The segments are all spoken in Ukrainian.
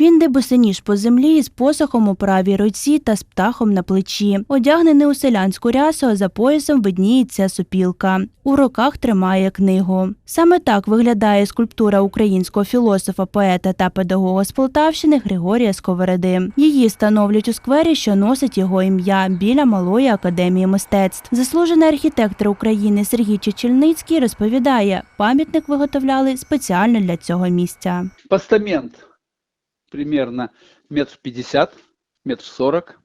Він де босоніж по землі з посохом у правій руці та з птахом на плечі. Одягнений у селянську рясу, а за поясом видніється сопілка. У руках тримає книгу. Саме так виглядає скульптура українського філософа, поета та педагога з Полтавщини Григорія Сковороди. Її встановлюють у сквері, що носить його ім'я біля малої академії мистецтв. Заслужений архітектор України Сергій Чечельницький розповідає, пам'ятник виготовляли спеціально для цього місця. Постамент примерно метр пятьдесят, метр сорок,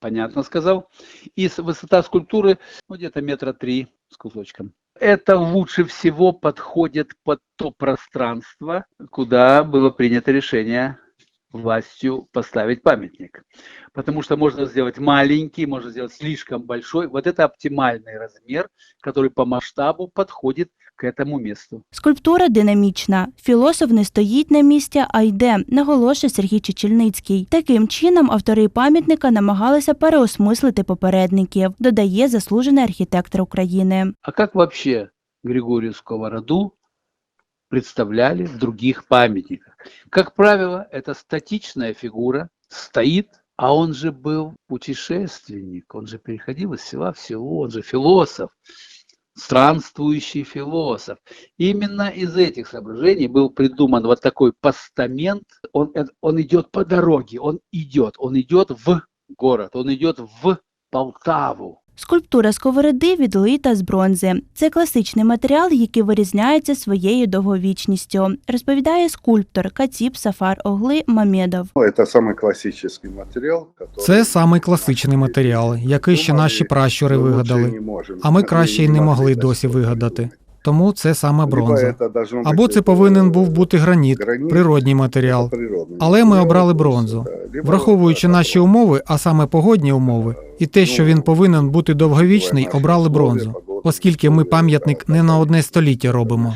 понятно сказал. И высота скульптуры ну, где-то метра три с кусочком. Это лучше всего подходит под то пространство, куда было принято решение властью поставить памятник. Потому что можно сделать маленький, можно сделать слишком большой. Вот это оптимальный размер, который по масштабу подходит к этому месту. Скульптура динамічна. Філософ не стоїть на місці, а йде, наголошує Сергій Чечельницький. Таким чином автори пам'ятника намагалися переосмислити попередників, додає заслужений архітектор України. А как вообще Григорию Сковороду представляли в других памятниках? Как правило, это статичная фигура, стоит, а он же был путешественник, он же переходил из села в село, он же философ, странствующий философ. Именно из этих соображений был придуман вот такой постамент. Он, э, он идет по дороге, он идет, он идет в город, он идет в Полтаву. Скульптура сковороди відлита з бронзи. Це класичний матеріал, який вирізняється своєю довговічністю, розповідає скульптор Каціп Сафар Огли Мамедов. Ну, Это самый классический материал, который... Це самий класичний матеріал, який ще наші пращури вигадали. А ми краще й не могли досі вигадати. Тому це саме бронза. Або це повинен був бути граніт, природній матеріал. Але ми обрали бронзу. Враховуючи наші умови, а саме погодні умови, і те, що він повинен бути довговічний, обрали бронзу, оскільки ми пам'ятник не на одне століття робимо.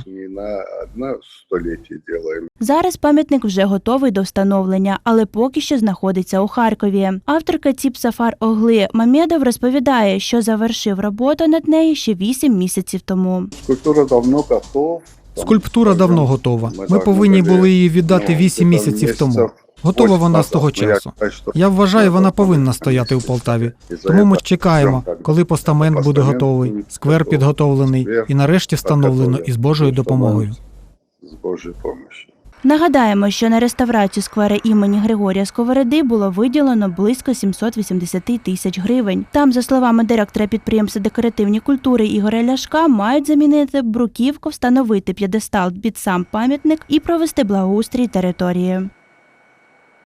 На одно століття делаем. Зараз пам'ятник вже готовий до встановлення, але поки що знаходиться у Харкові. Автор Каціп Сафар Огли Мамедов розповідає, що завершив роботу над нею ще 8 місяців тому. Скульптура давно готова. Скульптура давно готова. Ми повинні були її віддати 8 місяців тому. Готова вона з того часу. Я вважаю, вона повинна стояти у Полтаві. Тому ми чекаємо, коли постамент буде готовий, сквер підготовлений і нарешті встановлено із Божою допомогою. З Божою помощью. Нагадаємо, що на реставрацію сквера імені Григорія Сковороди було виділено близько 780 тисяч гривень. Там, за словами директора підприємства декоративні культури Ігоря Ляшка, мають замінити бруківку, встановити п'єдестал під сам пам'ятник і провести благоустрій території.